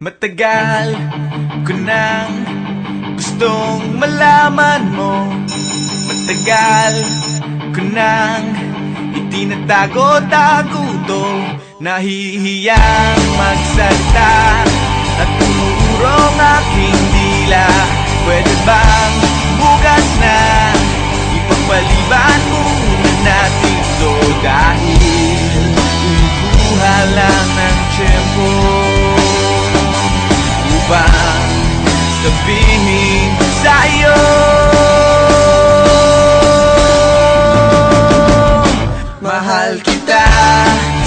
Matagal ko nang gustong malaman mo. Matagal ko nang itinatago-tago to. Nahihiyang magsalita At umurong aking dila. Pwede bang sabihin sa'yo. Mahal kita,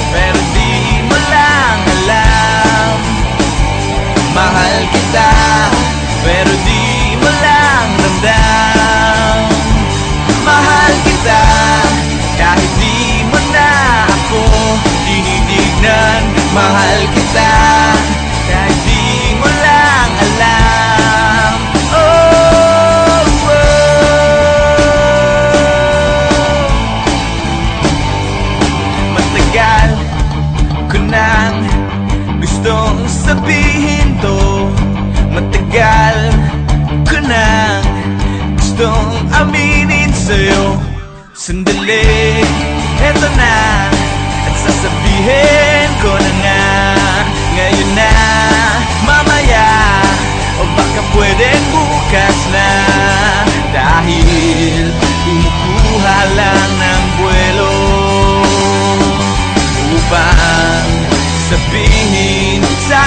pero di mo lang alam. Mahal kita, pero di mo lang ramdam. Mahal kita, kahit di mo na ako tinitignan. Mahal nang gustong sabihin to. Matagal ko nang gustong aminin sa'yo. Sandali, eto na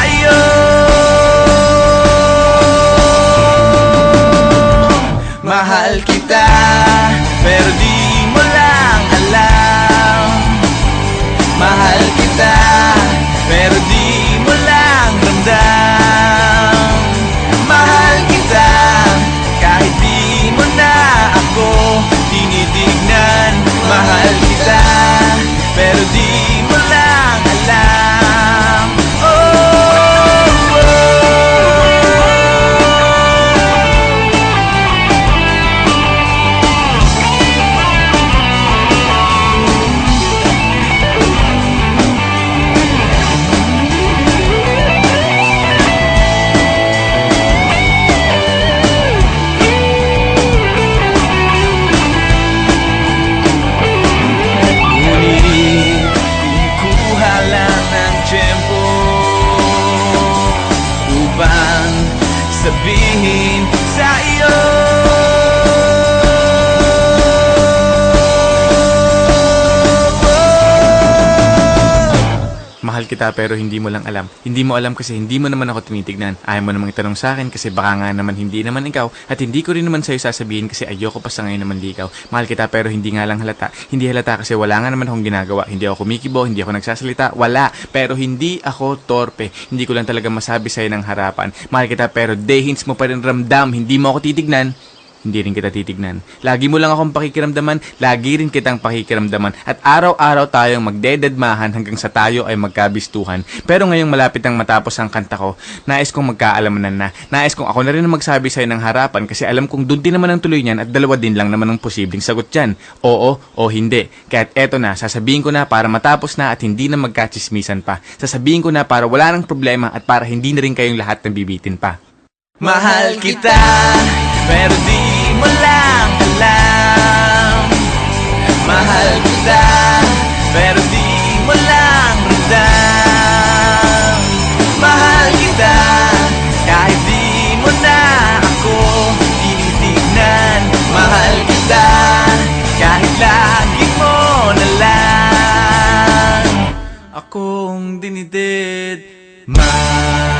iyo Mahal kita, sabihin Mahal kita pero hindi mo lang alam. Hindi mo alam kasi hindi mo naman ako tinitignan. Ayaw mo namang itanong sa akin kasi baka nga naman hindi naman ikaw. At hindi ko rin naman sa'yo sasabihin kasi ayoko pa sa ngayon naman di ikaw. Mahal kita pero hindi nga lang halata. Hindi halata kasi wala nga naman akong ginagawa. Hindi ako kumikibo, hindi ako nagsasalita. Wala. Pero hindi ako torpe. Hindi ko lang talaga masabi sa'yo ng harapan. Mahal kita pero dehins mo pa rin ramdam. Hindi mo ako titignan hindi rin kita titignan. Lagi mo lang akong pakikiramdaman, lagi rin kitang pakikiramdaman, at araw-araw tayong magdededmahan hanggang sa tayo ay magkabistuhan. Pero ngayong malapit ang matapos ang kanta ko, nais kong magkaalamanan na. Nais kong ako na rin ang magsabi sa'yo ng harapan kasi alam kong doon din naman ang tuloy niyan at dalawa din lang naman ang posibleng sagot dyan. Oo o hindi. Kaya't eto na, sasabihin ko na para matapos na at hindi na magkachismisan pa. Sasabihin ko na para wala nang problema at para hindi na rin kayong lahat nabibitin pa. Mahal kita, pero di mo lang alam. Mahal kita, pero di mo lang ramdam Mahal kita, kahit di mo na ako tinitignan Mahal kita, kahit lagi mo na lang. Akong dinidid, mahal